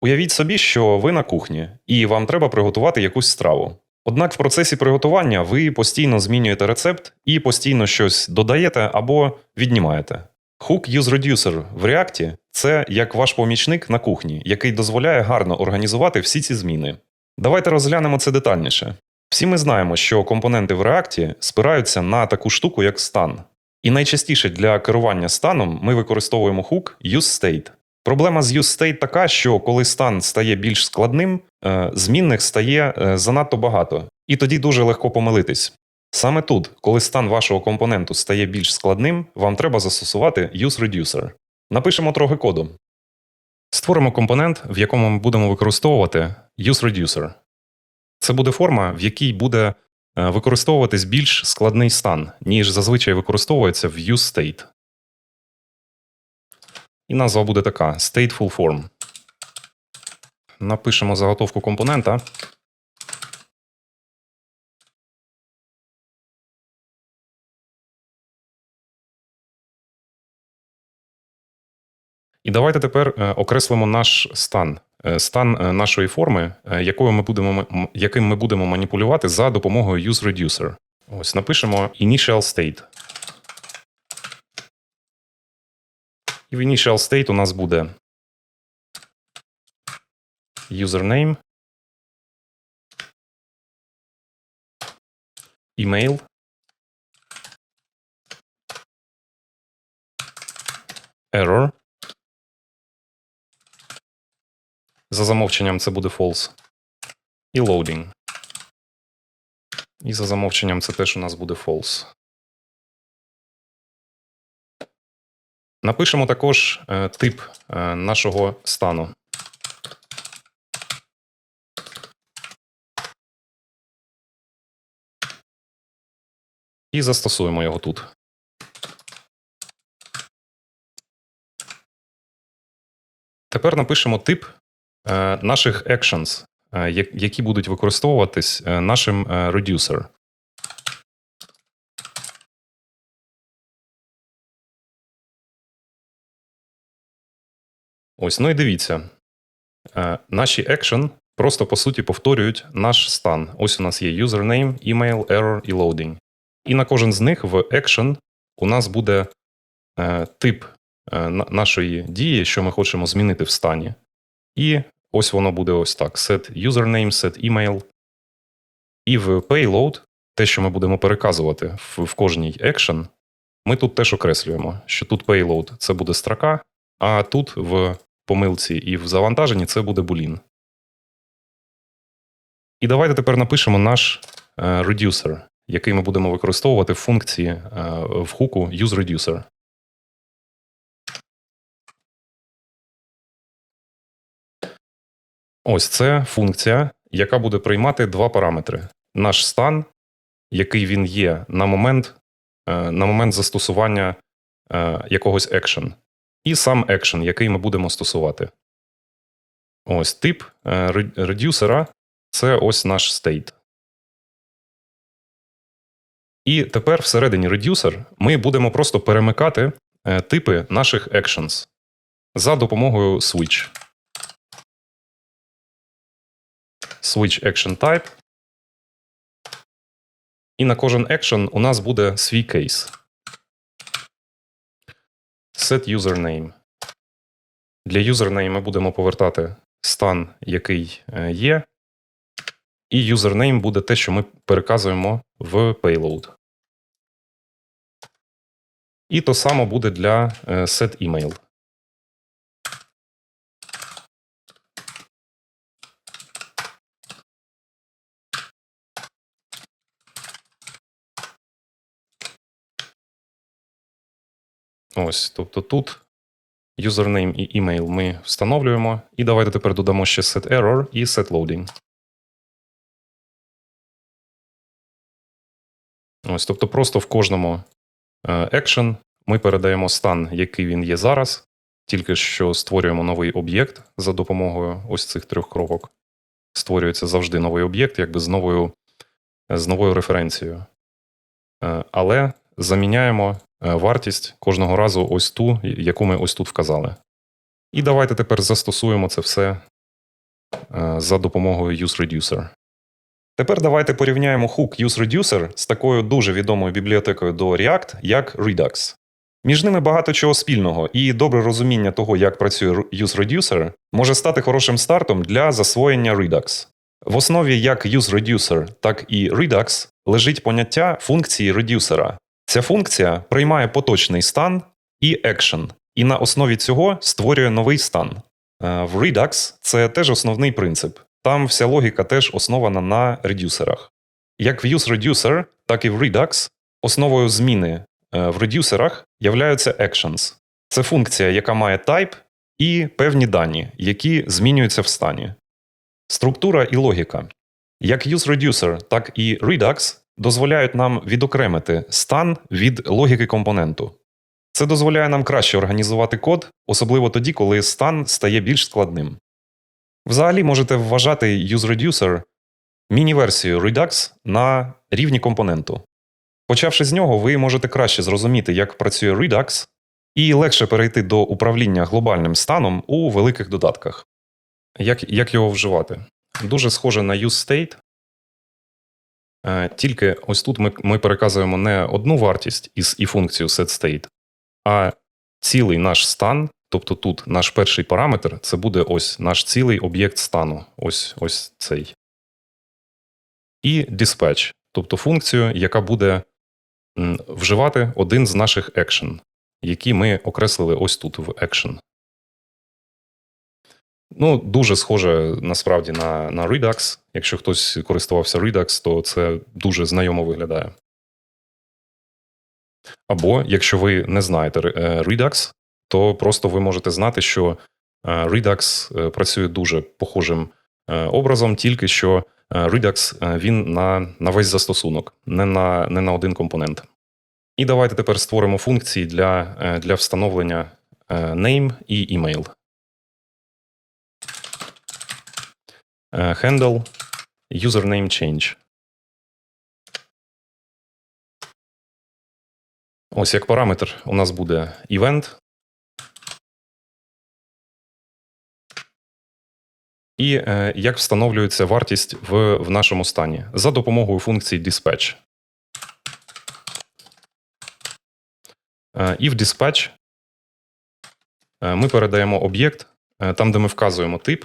Уявіть собі, що ви на кухні, і вам треба приготувати якусь страву. Однак в процесі приготування ви постійно змінюєте рецепт і постійно щось додаєте або віднімаєте. Hook Use Reducer в React – це як ваш помічник на кухні, який дозволяє гарно організувати всі ці зміни. Давайте розглянемо це детальніше. Всі ми знаємо, що компоненти в React спираються на таку штуку, як стан. І найчастіше для керування станом ми використовуємо hook useState. Проблема з useState така, що коли стан стає більш складним, е, змінних стає е, занадто багато, і тоді дуже легко помилитись. Саме тут, коли стан вашого компоненту стає більш складним, вам треба застосувати useReducer. Напишемо трохи коду. Створимо компонент, в якому ми будемо використовувати useReducer. Це буде форма, в якій буде е, використовуватись більш складний стан, ніж зазвичай використовується в useState. І назва буде така: stateful form. Напишемо заготовку компонента. І давайте тепер е, окреслимо наш стан. Е, Стан е, нашої форми, якою ми будемо, яким ми будемо маніпулювати за допомогою useReducer. Ось напишемо initial state. І в initial state у нас буде username, email, error. За замовченням це буде false. І loading. І за замовченням це теж у нас буде false. Напишемо також е, тип е, нашого стану. І застосуємо його тут. Тепер напишемо тип е, наших actions, які будуть використовуватись нашим reducer. Ось, ну і дивіться. Е, Наші action просто по суті повторюють наш стан. Ось у нас є username, email, error і loading. І на кожен з них в action у нас буде е, тип е, нашої дії, що ми хочемо змінити в стані. І ось воно буде ось так: set username, set email. І в payload, те, що ми будемо переказувати в, в кожній action, ми тут теж окреслюємо, що тут payload це буде строка, а тут в помилці і в завантаженні це буде boolean. І давайте тепер напишемо наш reducer, який ми будемо використовувати в функції е, в хуку useReducer. Ось це функція, яка буде приймати два параметри: наш стан, який він є на момент, е, на момент застосування е, якогось action, і сам action, який ми будемо стосувати. Ось тип е, редюсера це ось наш state. І тепер всередині reducer ми будемо просто перемикати е, типи наших actions за допомогою switch. Switch action type. І на кожен action у нас буде свій кейс. Set username. Для username ми будемо повертати стан, який е, є. І username буде те, що ми переказуємо в payload. І то само буде для е, set email. Ось, тобто тут username і email ми встановлюємо. І давайте тепер додамо ще set error і set loading. Ось, тобто, просто в кожному е, action ми передаємо стан, який він є зараз, тільки що створюємо новий об'єкт за допомогою ось цих трьох кропок. Створюється завжди новий об'єкт, якби з новою, з новою референцією. Е, Але заміняємо е, вартість кожного разу ось ту, яку ми ось тут вказали. І давайте тепер застосуємо це все е, за допомогою useReducer. Тепер давайте порівняємо hook useReducer з такою дуже відомою бібліотекою до React, як Redux. Між ними багато чого спільного, і добре розуміння того, як працює useReducer, може стати хорошим стартом для засвоєння Redux. В основі як useReducer, так і Redux лежить поняття функції редюсера. Ця функція приймає поточний стан і action, і на основі цього створює новий стан. Е, В Redux це теж основний принцип. Там вся логіка теж основана на редюсерах. Як в useReducer, так і в Redux основою зміни е, в редюсерах являються actions. Це функція, яка має type і певні дані, які змінюються в стані. Структура і логіка. Як useReducer, так і Redux дозволяють нам відокремити стан від логіки компоненту. Це дозволяє нам краще організувати код, особливо тоді, коли стан стає більш складним. Взагалі можете вважати useReducer міні-версією Redux на рівні компоненту. Почавши з нього, ви можете краще зрозуміти, як працює Redux, і легше перейти до управління глобальним станом у великих додатках. Як, як його вживати? Дуже схоже на useState. Е, Тільки ось тут ми, ми переказуємо не одну вартість із і функцію setState, а цілий наш стан. Тобто тут наш перший параметр це буде ось наш цілий об'єкт стану. Ось ось цей. І dispatch, тобто функцію, яка буде вживати один з наших action, які ми окреслили ось тут в action. Ну, дуже схоже насправді на, на Redux. Якщо хтось користувався Redux, то це дуже знайомо виглядає. Або якщо ви не знаєте е, Redux, то просто ви можете знати, що е, Redux е, працює дуже похожим образом, тільки що Redux він на, на весь застосунок, не на, не на один компонент. І давайте тепер створимо функції для, для встановлення name і email. Handle username change. Ось як параметр у нас буде event. І е, як встановлюється вартість в, в нашому стані за допомогою функції dispatch. Е, і в dispatch е, ми передаємо об'єкт, е, там, де ми вказуємо тип.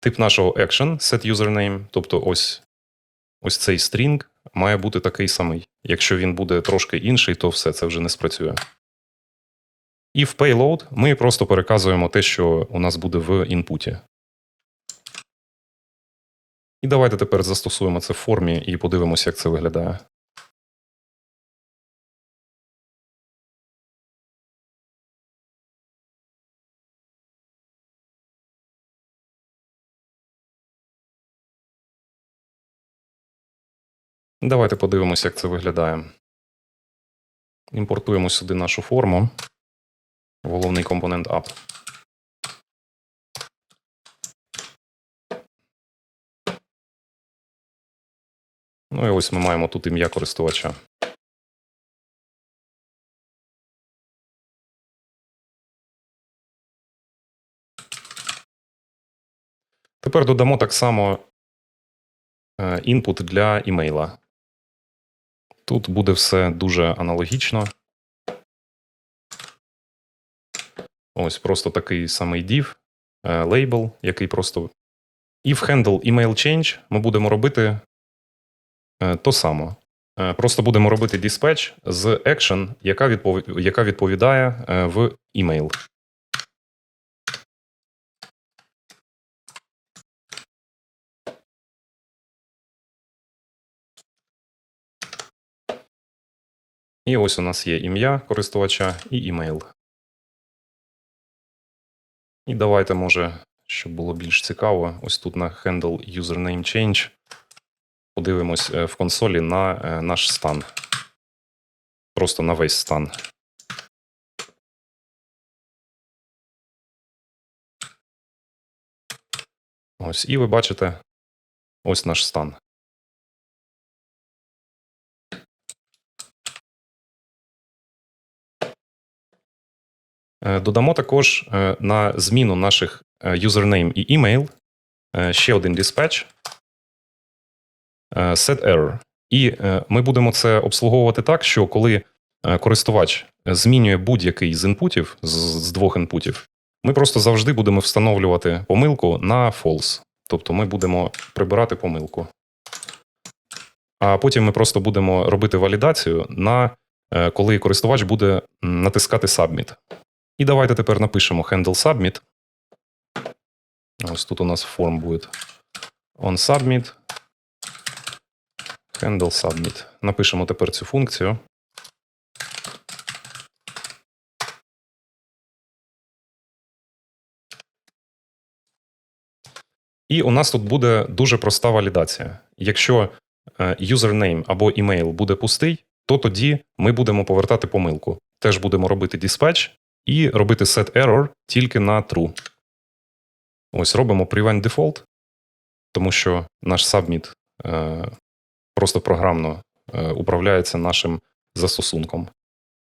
Тип нашого action set username, тобто ось, ось цей string має бути такий самий. Якщо він буде трошки інший, то все це вже не спрацює. І в payload ми просто переказуємо те, що у нас буде в інпуті. І давайте тепер застосуємо це в формі і подивимося, як це виглядає. Давайте подивимося, як це виглядає. Імпортуємо сюди нашу форму. Головний компонент app. Ну і ось ми маємо тут ім'я користувача. Тепер додамо так само е, інпут для імейла. Тут буде все дуже аналогічно. Ось просто такий самий div, лейбл, який просто. В handle email change ми будемо робити е, то само. Е, Просто будемо робити dispatch з action, яка, відповідає е, в email. І ось у нас є ім'я користувача і імейл. І давайте, може, щоб було більш цікаво, ось тут на handle username change подивимось е, в консолі на е, наш стан. Просто на весь стан. Ось, і ви бачите ось наш стан. Додамо також е, на зміну наших е, username і email е, ще один dispatch е, set error. І е, ми будемо це обслуговувати так, що коли е, користувач змінює будь-який з інпутів, з, двох інпутів, ми просто завжди будемо встановлювати помилку на false. Тобто ми будемо прибирати помилку. А потім ми просто будемо робити валідацію на е, коли користувач буде натискати Submit. І давайте тепер напишемо handle submit. Ось тут у нас форм буде on submit. Handle submit. Напишемо тепер цю функцію. І у нас тут буде дуже проста валідація. Якщо е, username або email буде пустий, то тоді ми будемо повертати помилку. Теж будемо робити dispatch і робити set error тільки на true. Ось робимо prevent default, тому що наш submit е, просто програмно е, управляється нашим застосунком.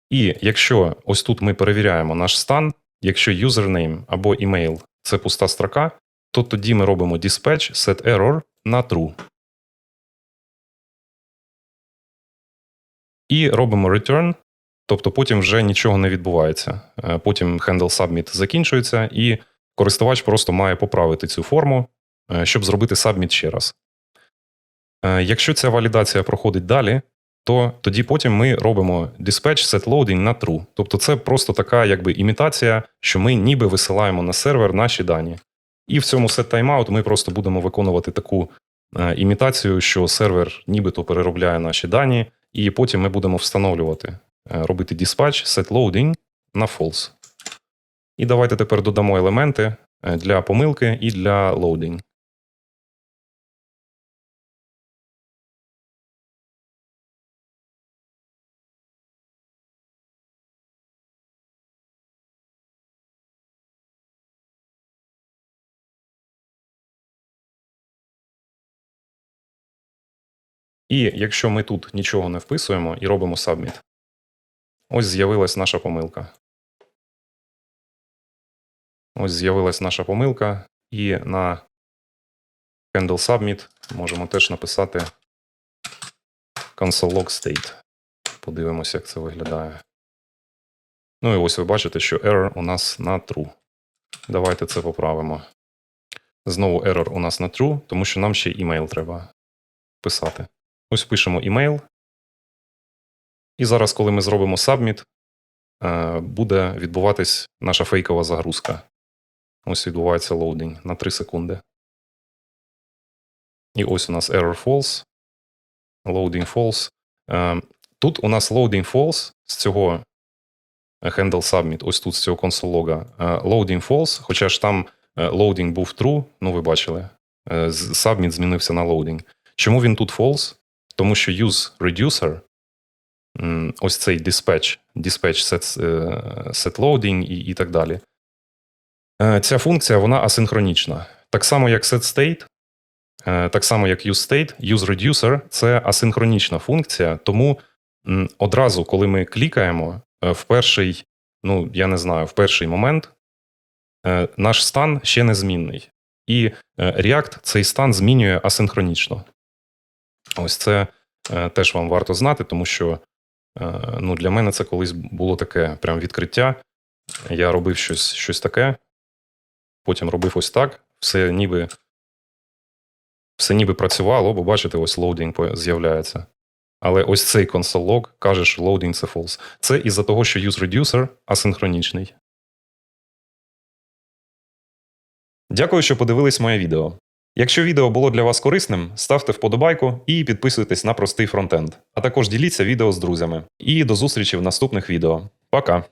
І якщо ось тут ми перевіряємо наш стан, якщо username або email це пуста строка, то тоді ми робимо dispatch set error на true. І робимо return, тобто потім вже нічого не відбувається. Е, Потім handle submit закінчується, і користувач просто має поправити цю форму, е, щоб зробити submit ще раз. Е, Якщо ця валідація проходить далі, то тоді потім ми робимо dispatch set loading на true. Тобто це просто така якби імітація, що ми ніби висилаємо на сервер наші дані. І в цьому set timeout ми просто будемо виконувати таку імітацію, що сервер нібито переробляє наші дані, і потім ми будемо встановлювати, робити dispatch set loading на false. І давайте тепер додамо елементи е, для помилки і для loading. І якщо ми тут нічого не вписуємо і робимо submit, ось з'явилась наша помилка. Ось з'явилась наша помилка, і на handle submit можемо теж написати console log state. Подивимося, як це виглядає. Ну і ось ви бачите, що error у нас на true. Давайте це поправимо. Знову error у нас на true, тому що нам ще email треба писати. Ось пишемо email. І зараз, коли ми зробимо submit, е, буде відбуватись наша фейкова загрузка. Ось відбувається loading на 3 секунди. І ось у нас error false. Loading false. Е, Тут у нас loading false з цього handle submit, ось тут з цього console лога. е, Loading false, хоча ж там loading був true, ну ви бачили. Submit змінився на loading. Чому він тут false? Тому що use reducer, ось цей dispatch, dispatch set, е, і, і так далі. Е, Ця функція вона асинхронічна. Так само, як set state, е, так само, як use state, use reducer це асинхронічна функція, тому одразу, коли ми клікаємо в перший, ну я не знаю, в перший момент, наш стан ще незмінний. І React цей стан змінює асинхронічно. Ось це теж вам варто знати, тому що ну, для мене це колись було таке прям відкриття. Я робив щось, щось таке, потім робив ось так, все ніби, все ніби працювало, бо бачите, ось loading з'являється. Але ось цей log каже, що loading це false. Це із-за того, що use reducer асинхронічний. Дякую, що подивились моє відео. Якщо відео було для вас корисним, ставте вподобайку і підписуйтесь на простий фронтенд. А також діліться відео з друзями. І до зустрічі в наступних відео. Пока!